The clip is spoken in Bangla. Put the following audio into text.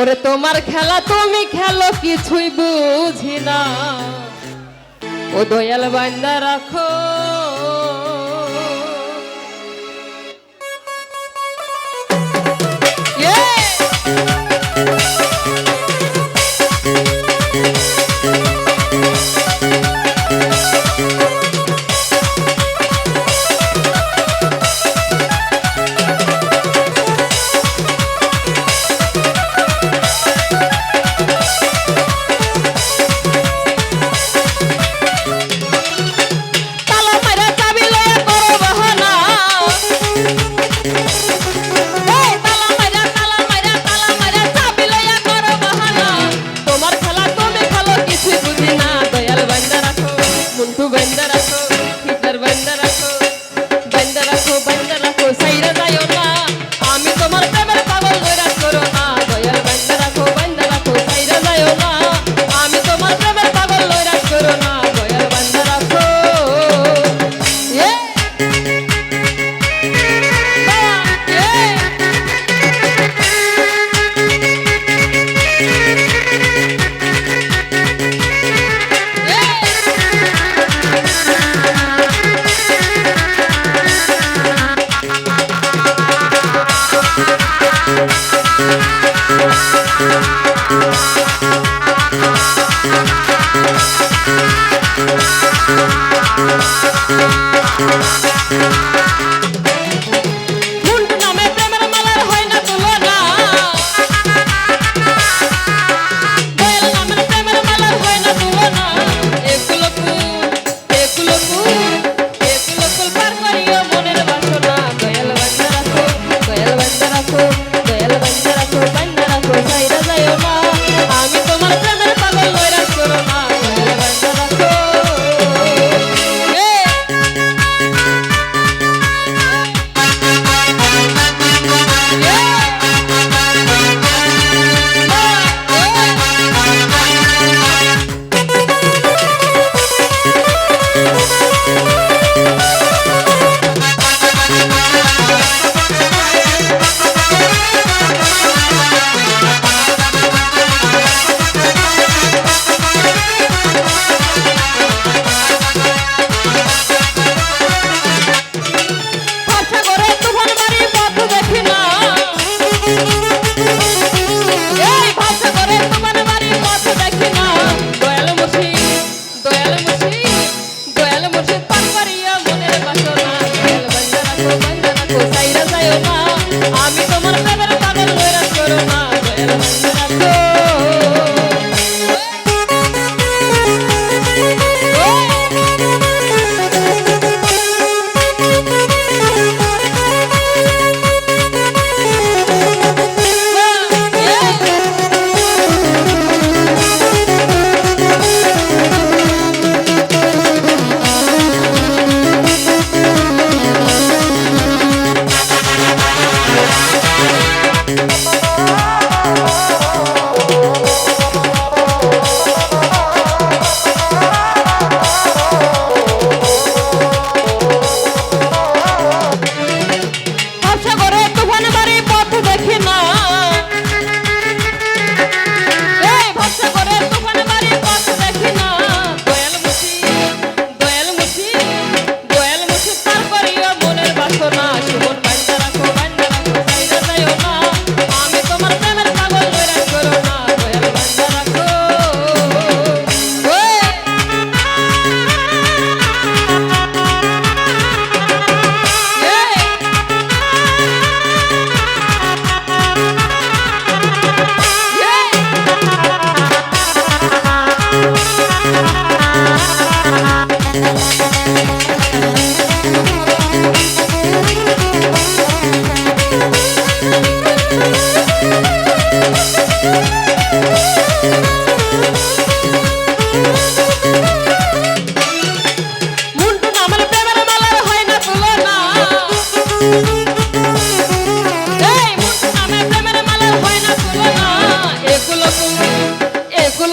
ওরে তোমার খেলা তুমি খেলো কিছুই বুঝি না। ও দয়াল বান্দা রাখো। Yeah! aprender a todo.